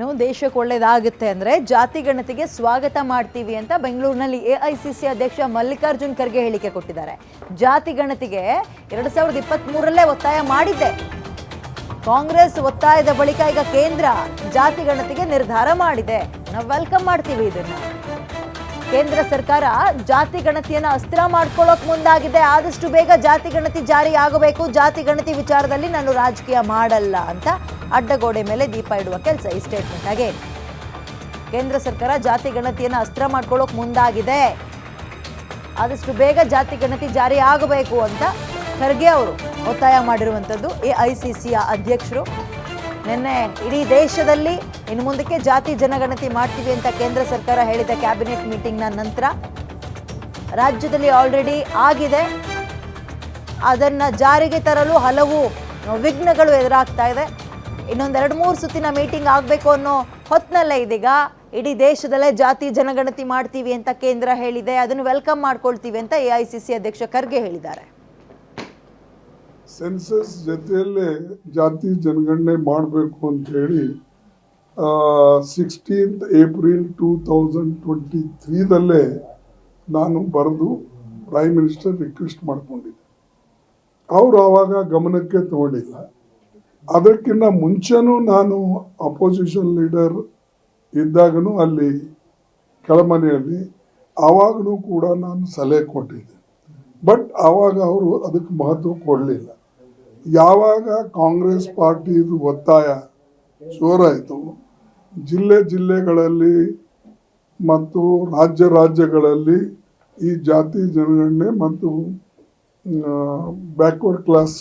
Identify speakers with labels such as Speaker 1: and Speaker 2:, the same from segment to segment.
Speaker 1: ಇನ್ನು ದೇಶಕ್ಕೆ ಒಳ್ಳೇದಾಗುತ್ತೆ ಅಂದ್ರೆ ಜಾತಿ ಗಣತಿಗೆ ಸ್ವಾಗತ ಮಾಡ್ತೀವಿ ಅಂತ ಬೆಂಗಳೂರಿನಲ್ಲಿ ಎಐಸಿಸಿ ಅಧ್ಯಕ್ಷ ಮಲ್ಲಿಕಾರ್ಜುನ್ ಖರ್ಗೆ ಹೇಳಿಕೆ ಕೊಟ್ಟಿದ್ದಾರೆ. ಜಾತಿ ಗಣತಿಗೆ ಎರಡು ಸಾವಿರದ ಇಪ್ಪತ್ತ್ ಮೂರಲ್ಲೇ ಒತ್ತಾಯ ಮಾಡಿದ್ದೆ. ಕಾಂಗ್ರೆಸ್ ಒತ್ತಾಯದ ಬಳಿಕ ಈಗ ಕೇಂದ್ರ ಜಾತಿ ಗಣತಿಗೆ ನಿರ್ಧಾರ ಮಾಡಿದೆ. ನಾವು ವೆಲ್ಕಮ್ ಮಾಡ್ತೀವಿ ಇದನ್ನು. ಕೇಂದ್ರ ಸರ್ಕಾರ ಜಾತಿ ಗಣತಿಯನ್ನ ಅಸ್ತ್ರ ಮಾಡ್ಕೊಳ್ಳೋಕೆ ಮುಂದಾಗಿದೆ. ಆದಷ್ಟು ಬೇಗ ಜಾತಿ ಗಣತಿ ಜಾರಿ ಆಗಬೇಕು. ಜಾತಿ ಗಣತಿ ವಿಚಾರದಲ್ಲಿ ನಾನು ರಾಜಕೀಯ ಮಾಡಲ್ಲ ಅಂತ ಅಡ್ಡಗೋಡೆ ಮೇಲೆ ದೀಪ ಇಡುವ ಕೆಲಸ ಈ ಸ್ಟೇಟ್ಮೆಂಟ್ ಆಗಿ. ಕೇಂದ್ರ ಸರ್ಕಾರ ಜಾತಿ ಗಣತಿಯನ್ನು ಅಸ್ತ್ರ ಮಾಡ್ಕೊಳ್ಳೋಕೆ ಮುಂದಾಗಿದೆ. ಆದಷ್ಟು ಬೇಗ ಜಾತಿ ಗಣತಿ ಜಾರಿ ಆಗಬೇಕು ಅಂತ ಖರ್ಗೆ ಅವರು ಒತ್ತಾಯ ಮಾಡಿರುವಂಥದ್ದು ಎ ಐ ಸಿ ಸಿಯ ಅಧ್ಯಕ್ಷರು. ನಿನ್ನೆ ಇಡೀ ದೇಶದಲ್ಲಿ ಇನ್ನು ಮುಂದಕ್ಕೆ ಜಾತಿ ಜನಗಣತಿ ಮಾಡ್ತೀವಿ ಅಂತ ಕೇಂದ್ರ ಸರ್ಕಾರ ಹೇಳಿದ ಕ್ಯಾಬಿನೆಟ್ ಮೀಟಿಂಗ್ನ ನಂತರ ರಾಜ್ಯದಲ್ಲಿ ಆಲ್ರೆಡಿ ಆಗಿದೆ. ಅದನ್ನು ಜಾರಿಗೆ ತರಲು ಹಲವು ವಿಘ್ನಗಳು ಎದುರಾಗ್ತಾ ಇದೆ. ಇನ್ನೊಂದೆರಡು ಮೂರು ಸುತ್ತಿನ ಮೀಟಿಂಗ್ ಆಗಬೇಕು ಅನ್ನೋ ಹೊತ್ತಿನಲ್ಲೇ ಇದೀಗ. ಇಡೀ ದೇಶದಲ್ಲೇ ಜಾತಿ ಜನಗಣತಿ ಮಾಡ್ತೀವಿ ಅಂತ ಕೇಂದ್ರ ಹೇಳಿದೆ. ಅದನ್ನು ವೆಲ್ಕಮ್ ಮಾಡ್ಕೊಳ್ತೀವಿ ಅಂತ ಎ ಐ ಸಿ ಸಿ ಅಧ್ಯಕ್ಷ ಖರ್ಗೆ ಹೇಳಿದ್ದಾರೆ.
Speaker 2: ಸೆನ್ಸಸ್ ಜೊತೆಯಲ್ಲೇ ಜಾತಿ ಜನಗಣನೆ ಮಾಡಬೇಕು ಅಂತ ಹೇಳಿ sixteenth April two thousand twenty ತ್ರೀದಲ್ಲೇ ನಾನು ಬರೆದು ಪ್ರೈಮ್ ಮಿನಿಸ್ಟರ್ ರಿಕ್ವೆಸ್ಟ್ ಮಾಡಿಕೊಂಡಿದ್ದೆ. ಅವರು ಆವಾಗ ಗಮನಕ್ಕೆ ತಗೊಂಡಿಲ್ಲ. ಅದಕ್ಕಿಂತ ಮುಂಚೆನೂ ನಾನು ಅಪೋಸಿಷನ್ ಲೀಡರ್ ಇದ್ದಾಗನೂ ಅಲ್ಲಿ ಕೆಳಮನೆಯಲ್ಲಿ ಆವಾಗಲೂ ಕೂಡ ನಾನು ಸಲಹೆ ಕೊಟ್ಟಿದ್ದೆ. ಬಟ್ ಆವಾಗ ಅವರು ಅದಕ್ಕೆ ಮಹತ್ವ ಕೊಡಲಿಲ್ಲ. ಯಾವಾಗ ಕಾಂಗ್ರೆಸ್ ಪಾರ್ಟಿದು ಒತ್ತಾಯ ಜೋರಾಯಿತು ಜಿಲ್ಲೆ ಜಿಲ್ಲೆಗಳಲ್ಲಿ ಮತ್ತು ರಾಜ್ಯ ರಾಜ್ಯಗಳಲ್ಲಿ ಈ ಜಾತಿ ಜನಗಣನೆ ಮತ್ತು ಬ್ಯಾಕ್ವರ್ಡ್ ಕ್ಲಾಸ್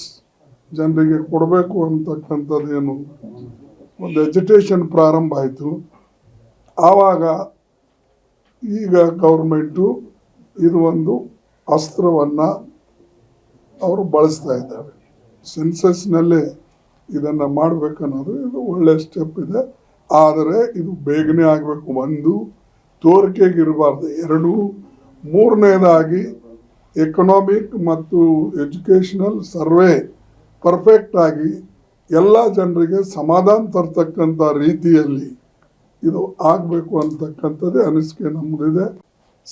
Speaker 2: ಜನರಿಗೆ ಕೊಡಬೇಕು ಅಂತಕ್ಕಂಥದ್ದೇನು ಒಂದು ಎಜುಟೇಷನ್ ಪ್ರಾರಂಭ ಆಯಿತು. ಆವಾಗ ಈಗ ಗೌರ್ಮೆಂಟು ಇದು ಒಂದು ಅಸ್ತ್ರವನ್ನು ಅವರು ಬಳಸ್ತಾ ಇದ್ದಾರೆ. ಸೆನ್ಸಸ್ನಲ್ಲೇ ಇದನ್ನು ಮಾಡಬೇಕನ್ನೋದು ಇದು ಒಳ್ಳೆ ಸ್ಟೆಪ್ ಇದೆ. ಆದರೆ ಇದು ಬೇಗನೆ ಆಗಬೇಕು. ಒಂದು, ತೋರಿಕೆಗಿರಬಾರ್ದು. ಎರಡು, ಮೂರನೇದಾಗಿ ಎಕನಾಮಿಕ್ ಮತ್ತು ಎಜುಕೇಷನಲ್ ಸರ್ವೆ ಪರ್ಫೆಕ್ಟ್ ಆಗಿ ಎಲ್ಲ ಜನರಿಗೆ ಸಮಾಧಾನ ತರ್ತಕ್ಕಂಥ ರೀತಿಯಲ್ಲಿ ಇದು ಆಗಬೇಕು ಅಂತಕ್ಕಂಥದ್ದೇ ಅನಿಸಿಕೆ ನಮ್ಮದಿದೆ